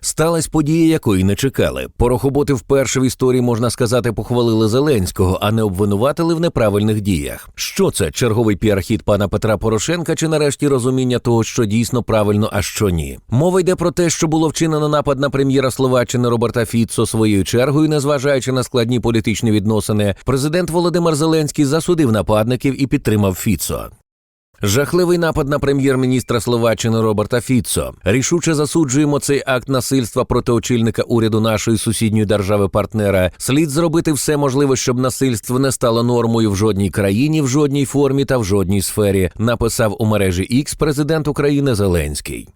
Сталась подія, якої не чекали. Порохоботи вперше в історії, можна сказати, похвалили Зеленського, а не обвинуватили в неправильних діях. Що це черговий піархід пана Петра Порошенка, чи нарешті розуміння того, що дійсно правильно, а що ні? Мова йде про те, що було вчинено напад на прем'єра Словаччини Роберта Фіцо своєю чергою, незважаючи на складні політичні відносини. Президент Володимир Зеленський засудив нападників і підтримав Фіцо. Жахливий напад на прем'єр-міністра Словаччини Роберта Фіцо. Рішуче засуджуємо цей акт насильства проти очільника уряду нашої сусідньої держави-партнера. Слід зробити все можливе, щоб насильство не стало нормою в жодній країні, в жодній формі та в жодній сфері. Написав у мережі X президент України Зеленський.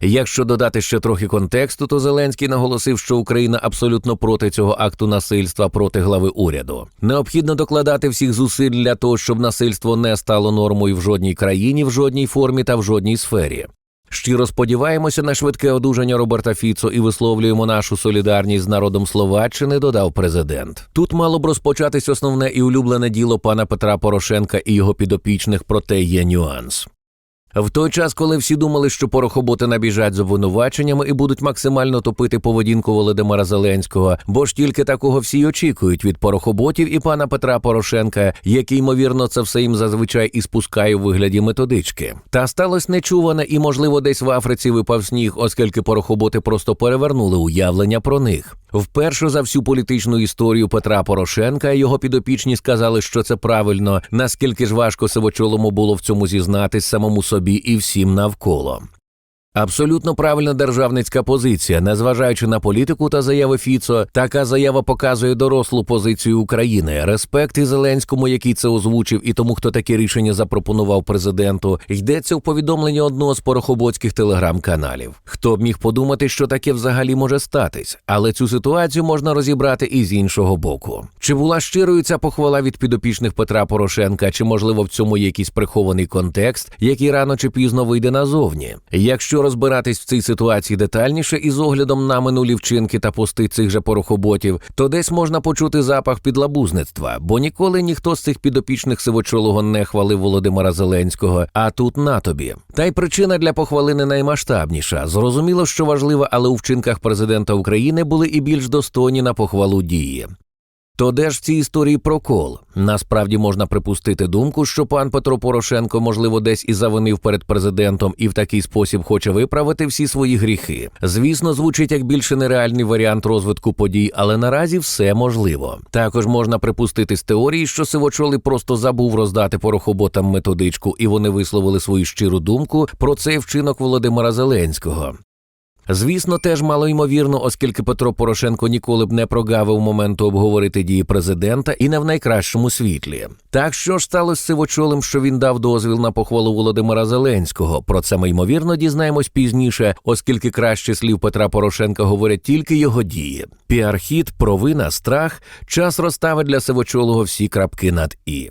Якщо додати ще трохи контексту, то Зеленський наголосив, що Україна абсолютно проти цього акту насильства проти глави уряду. Необхідно докладати всіх зусиль для того, щоб насильство не стало нормою в жодній країні, в жодній формі та в жодній сфері. Щиро сподіваємося на швидке одужання Роберта Фіцо і висловлюємо нашу солідарність з народом Словаччини, додав президент. Тут мало б розпочатись основне і улюблене діло пана Петра Порошенка і його підопічних, проте є нюанс. В той час, коли всі думали, що порохоботи набіжать з обвинуваченнями і будуть максимально топити поведінку Володимира Зеленського, бо ж тільки такого всі й очікують від порохоботів і пана Петра Порошенка, який, ймовірно, це все їм зазвичай і спускає у вигляді методички. Та сталося нечуване, і, можливо, десь в Африці випав сніг, оскільки порохоботи просто перевернули уявлення про них. Вперше за всю політичну історію Петра Порошенка його підопічні сказали, що це правильно, наскільки ж важко сивочолому було в цьому зізнатись самому собі і всім навколо. Абсолютно правильна державницька позиція, незважаючи на політику та заяви Фіцо, така заява показує дорослу позицію України, респект і Зеленському, який це озвучив, і тому, хто таке рішення запропонував президенту, йдеться в повідомленні одного з порохоботських телеграм-каналів. Хто б міг подумати, що таке взагалі може статись, але цю ситуацію можна розібрати і з іншого боку. Чи була щирою ця похвала від підопічних Петра Порошенка, чи можливо в цьому є якийсь прихований контекст, який рано чи пізно вийде назовні? Якщо розбиратись в цій ситуації детальніше і з оглядом на минулі вчинки та пости цих же порохоботів, то десь можна почути запах підлабузництва, бо ніколи ніхто з цих підопічних сивочолого не хвалив Володимира Зеленського. А тут на тобі. Та й причина для похвали не наймасштабніша. Зрозуміло, що важливо, але у вчинках президента України були і більш достойні на похвалу дії. То де ж в цій історії прокол? Насправді можна припустити думку, що пан Петро Порошенко, можливо, десь і завинив перед президентом і в такий спосіб хоче виправити всі свої гріхи. Звісно, звучить як більше нереальний варіант розвитку подій, але наразі все можливо. Також можна припустити з теорії, що Сивочолий просто забув роздати порохоботам методичку, і вони висловили свою щиру думку про цей вчинок Володимира Зеленського. Звісно, теж малоймовірно, оскільки Петро Порошенко ніколи б не прогавив моменту обговорити дії президента і не в найкращому світлі. Так що ж сталося з сивочолим, що він дав дозвіл на похвалу Володимира Зеленського? Про це ми ймовірно дізнаємось пізніше, оскільки краще слів Петра Порошенка говорять тільки його дії. Піархід, провина, страх, час розставить для сивочолого всі крапки над і.